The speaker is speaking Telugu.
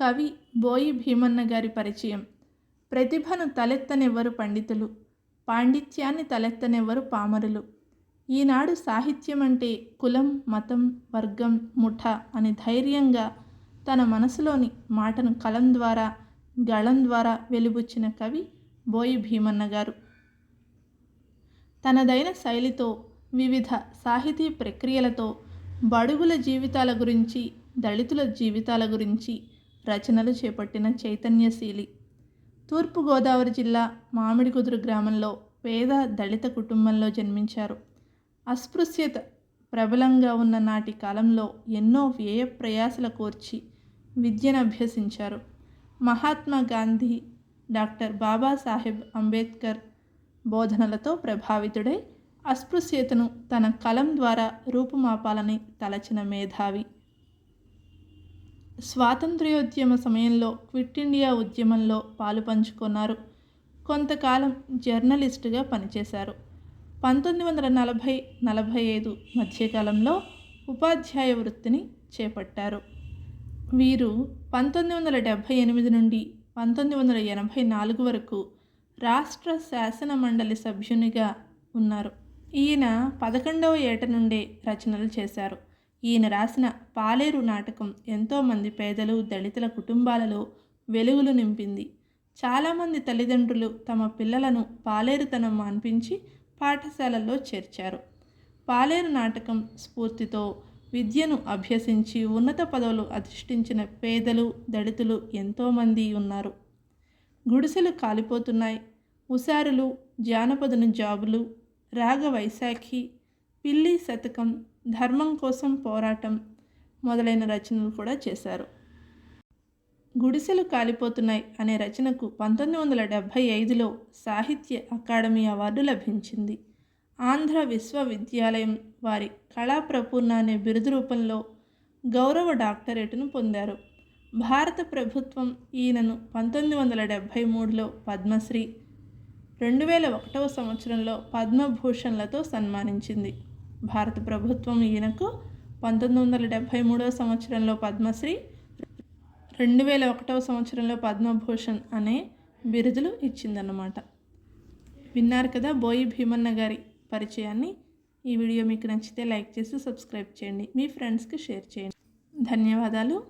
కవి బోయి భీమన్న గారి పరిచయం. ప్రతిభను తలెత్తనెవ్వరు పండితులు పాండిత్యాన్ని తలెత్తనెవ్వరు పామరులు. ఈనాడు సాహిత్యం అంటే కులం మతం వర్గం ముఠ అని ధైర్యంగా తన మనసులోని మాటను కలం ద్వారా గళం ద్వారా వెలుబుచ్చిన కవి బోయి భీమన్న గారు. తనదైన శైలితో వివిధ సాహితీ ప్రక్రియలతో బడుగుల జీవితాల గురించి దళితుల జీవితాల గురించి రచనలు చేపట్టిన చైతన్యశీలి. తూర్పుగోదావరి జిల్లా మామిడికుదురు గ్రామంలో పేద దళిత కుటుంబంలో జన్మించారు. అస్పృశ్యత ప్రబలంగా ఉన్న నాటి కాలంలో ఎన్నో వ్యయ ప్రయాసల కోర్చి విద్యను అభ్యసించారు. మహాత్మా గాంధీ డాక్టర్ బాబాసాహెబ్ అంబేద్కర్ బోధనలతో ప్రభావితుడై అస్పృశ్యతను తన కలం ద్వారా రూపుమాపాలని తలచిన మేధావి. స్వాతంత్ర్యోద్యమ సమయంలో క్విట్ ఇండియా ఉద్యమంలో పాలు పంచుకున్నారు. కొంతకాలం జర్నలిస్టుగా పనిచేశారు. పంతొమ్మిది వందల నలభై నలభై ఐదు మధ్యకాలంలో ఉపాధ్యాయ వృత్తిని చేపట్టారు. వీరు పంతొమ్మిది వందల డెబ్భై ఎనిమిది నుండి పంతొమ్మిది వందల ఎనభై నాలుగు వరకు రాష్ట్ర శాసన మండలి సభ్యునిగా ఉన్నారు. ఈయన పదకొండవ ఏట నుండే రచనలు చేశారు. ఈయన రాసిన పాలేరు నాటకం ఎంతోమంది పేదలు దళితుల కుటుంబాలలో వెలుగులు నింపింది. చాలామంది తల్లిదండ్రులు తమ పిల్లలను పాలేరుతనం మాన్పించి పాఠశాలల్లో చేర్చారు. పాలేరు నాటకం స్ఫూర్తితో విద్యను అభ్యసించి ఉన్నత పదవులు అధిష్ఠించిన పేదలు దళితులు ఎంతోమంది ఉన్నారు. గుడిసెలు కాలిపోతున్నాయి. ఉసారులు జానపదుని జాబులు రాగ వైశాఖి పిల్లి శతకం ధర్మం కోసం పోరాటం మొదలైన రచనలు కూడా చేశారు. గుడిసెలు కాలిపోతున్నాయి అనే రచనకు పంతొమ్మిది వందల డెబ్భై ఐదులో సాహిత్య అకాడమీ అవార్డు లభించింది. ఆంధ్ర విశ్వవిద్యాలయం వారి కళా ప్రపూర్ణ అనే బిరుదు రూపంలో గౌరవ డాక్టరేటును పొందారు. భారత ప్రభుత్వం ఈయనను పంతొమ్మిది వందల డెబ్భై మూడులో పద్మశ్రీ రెండు వేల ఒకటవ సంవత్సరంలో పద్మభూషణ్లతో సన్మానించింది. భారత ప్రభుత్వం ఈయనకు పంతొమ్మిది వందల డెబ్భై మూడవ సంవత్సరంలో పద్మశ్రీ రెండు వేల ఒకటవ సంవత్సరంలో పద్మభూషణ్ అనే బిరుదులు ఇచ్చిందన్నమాట. విన్నారు కదా బోయి భీమన్న గారి పరిచయాన్ని. ఈ వీడియో మీకు నచ్చితే లైక్ చేసి సబ్స్క్రైబ్ చేయండి. మీ ఫ్రెండ్స్కి షేర్ చేయండి. ధన్యవాదాలు.